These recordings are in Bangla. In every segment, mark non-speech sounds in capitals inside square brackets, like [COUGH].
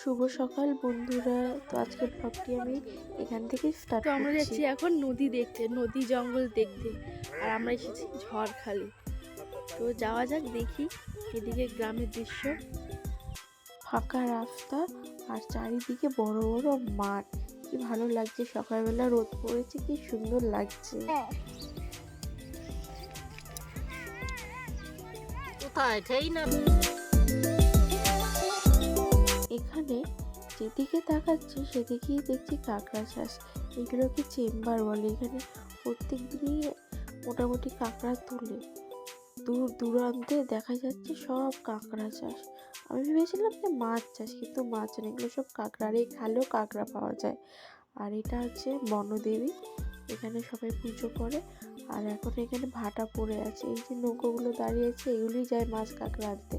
শুভ সকাল বন্ধুরা। তো আজকের ব্লগটি আমি এখান থেকে স্টার্ট তো আমরা যাচ্ছি এখন নদী দেখতে নদী জঙ্গল দেখতে। আর আমরা এসেছি ঝড়খালি। তো যাওয়া যাক দেখি এদিকে গ্রামের দৃশ্য। ফাঁকা রাস্তা আর চারিদিকে বড় বড় মাঠ। কি ভালো লাগছে সকালবেলা রোদ পড়েছে কি সুন্দর লাগছে। কোথায়? না। এখানে যেদিকে তাকাচ্ছি, সেদিকেই দেখছি কাঁকড়া চাষ এগুলোকে চেম্বার বলে? এখানে প্রত্যেক দিনই মোটামুটি কাঁকড়া তুলে। দূর দূরান্তে দেখা যাচ্ছে সব কাঁকড়া চাষ আমি ভেবেছিলাম যে মাছ চাষ, কিন্তু মাছ না এগুলো সব কাঁকড়া আর এই খালেও কাঁকড়া পাওয়া যায়। আর এটা হচ্ছে বনদেবী। এখানে সবাই পুজো করে। আর এখন এখানে ভাটা পড়ে আছে। এই যে নৌকোগুলো দাঁড়িয়ে আছে, এগুলোই যায় মাছ কাঁকড়া আনতে।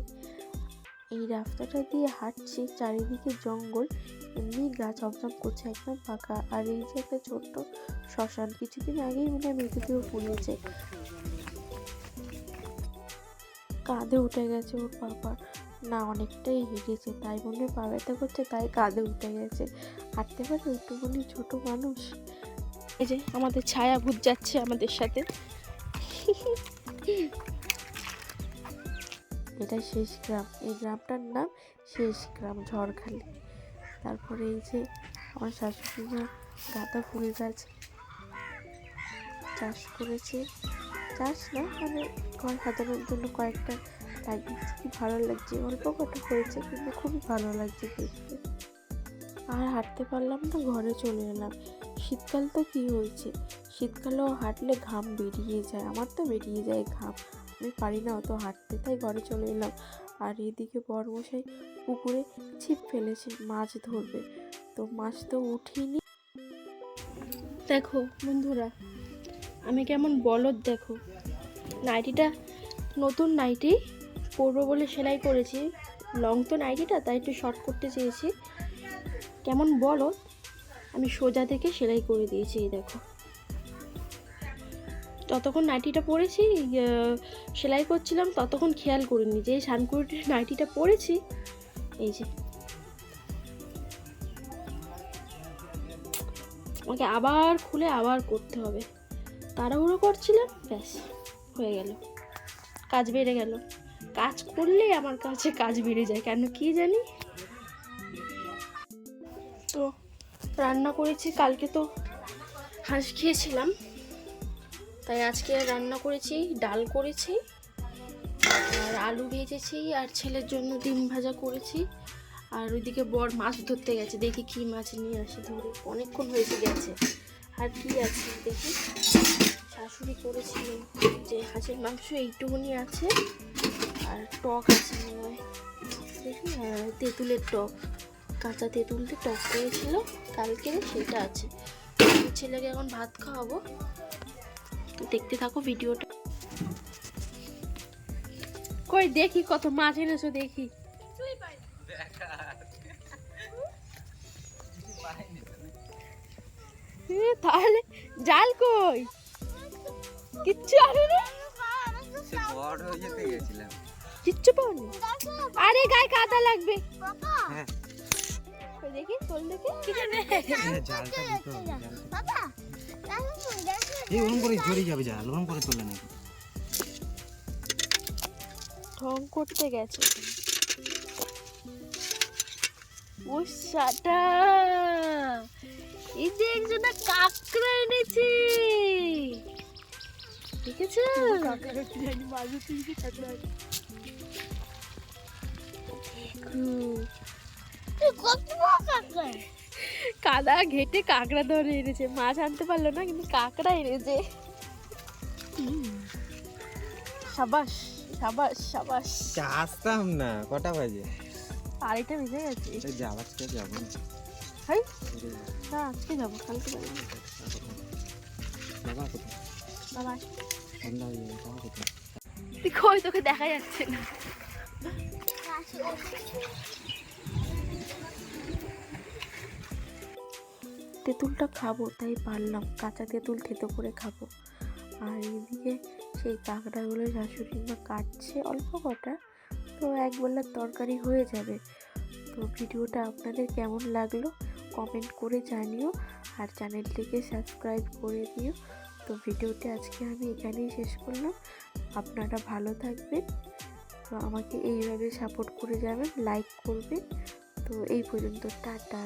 এই রাস্তাটা দিয়ে হাঁটছি চারিদিকে জঙ্গল, এমনি গাছ অবজাম করছে একদম ফাঁকা। আর এই যে একটা ছোট্ট শ্মশান, কিছুদিন আগেই মনে মৃতদেহ পুড়িয়েছে। কাঁধে উঠে গেছে ওর বাবা না, অনেকটাই হেঁটেছে তাই মনে পা ব্যথা করছে, তাই কাঁধে উঠে গেছে। হাঁটতে পারে একটুখানি ছোট মানুষ। এই যে আমাদের ছায়া ভূত যাচ্ছে আমাদের সাথে। [LAUGHS] এটা শেষ গ্রাম। এই গ্রামটার নাম শেষ গ্রাম, ঝড়খালি। তারপরে এই যে আমার শাশুড়ি মা গাঁদা ফুল গাছ চাষ করেছে। চাষ না মানে ঘর সাজানোর জন্য কয়েকটা লাগিয়েছে। কি ভালো লাগছে? অল্প কটা হয়েছে, কিন্তু খুবই ভালো লাগছে দেখতে। আর হাঁটতে পারলাম না, ঘরে চলে এলাম। শীতকাল তো কী হয়েছে? শীতকালেও হাঁটলে ঘাম বেরিয়ে যায়, আমার তো বেরিয়ে যায় ঘাম। আমি পারি না অত হাঁটতে, তাই ঘরে চলে এলাম। আর এদিকে বড়মশাই পুকুরে ছিপ ফেলেছে, মাছ ধরবে। তো মাছ তো উঠিনি। দেখো বন্ধুরা, আমি কেমন বলদ দেখো। নাইটিটা, নতুন নাইটি পরবো বলে সেলাই করেছি। লং তো নাইটিটা, তাই একটু শর্ট করতে চেয়েছি। কেমন বলদ, আমি সোজা থেকে সেলাই করে দিয়েছি, এই দেখো। ততক্ষণ নাইটিটা পরেছি সেলাই করছিলাম, ততক্ষণ খেয়াল করিনি যে শানকুড়িটির [LAUGHS] নাইটিটা পরেছি। এই যে। আমাকে আবার খুলে আবার করতে হবে। তাড়াহুড়ো করছিলাম, ব্যাস, হয়ে গেল। কাজ বেড়ে গেল। কাজ করলেই আমার কাছে কাজ বেড়ে যায়, কেন কি জানি? তো, রান্না করেছি, কালকে তো হাঁস খেয়েছিলাম। তাই আজকে রান্না করেছি, ডাল করেছি, আর আলু ভেজেছি, আর ছেলের জন্য ডিম ভাজা করেছি। আর ওইদিকে বর মাছ ধরতে গেছে, দেখি কি মাছ নিয়ে আসে ধরে। অনেকক্ষণ হয়েছে গেছে। আর কি আছে দেখি। শাশুড়ি করেছিল যে হাঁসের মাংস এইটুকুনি আছে, আর টক আছে দেখি তেঁতুলের টক, কাঁচা তেঁতুলতে টক করেছিল, কালকের সেটা আছে। ছেলেকে এখন ভাত খাওয়াবো। তো দেখতে থাকো ভিডিওটা। কই দেখি কত মাছ এনেছো দেখি। তাহলে জাল কই? কিচ্ছু গেছিলাম কিচ্ছু পাওনি? আরে গায়ে কাদা লাগবে। দেখি তোল দেখি। জালটা দিতে হবে এই ওরম করে জড়িয়ে যাবে জাল ওরম করে তোলে নাকি। ঢং করতে গেছে। ও সাটা! এই যে একজন কাকড়া এনেছে। দেখেছ? দেখো। কাদা ঘেটে কাঁকড়া ধরে এনেছে। মাছ আনতে পারল না কিন্তু কাঁকড়া এনেছে। সাবাস সাবাস সাবাস। আসতাম না কটা বাজে? আড়াইটা বেজে গেছে। এই যে আওয়াজটা যাব হাই না আজকে যাব কালকে যাব। বাবা কোথায়? বাবা। সন্ধ্যা হয়ে যাবে বাবা কোথায়? তুই কই তোকে দেখা যাচ্ছে না। তেঁতুলটা খাব, তাই পারলাম। কাঁচা তেঁতুল থেতো করে খাব। আর এদিকে সেই কাঁকড়াগুলো শাশুড়ি মা কাটছে অল্প কটা। তো এক বেলার তরকারি হয়ে যাবে। তো ভিডিওটা আপনাদের কেমন লাগল কমেন্ট করে জানিও। আর চ্যানেলটিকে সাবস্ক্রাইব করে দিও। তো ভিডিওটি আজকে আমি এখানেই শেষ করলাম। আপনারা ভালো থাকবেন। তো আমাকে এইভাবে সাপোর্ট করে যাবেন লাইক করবেন। তো এই পর্যন্ত, টাটা।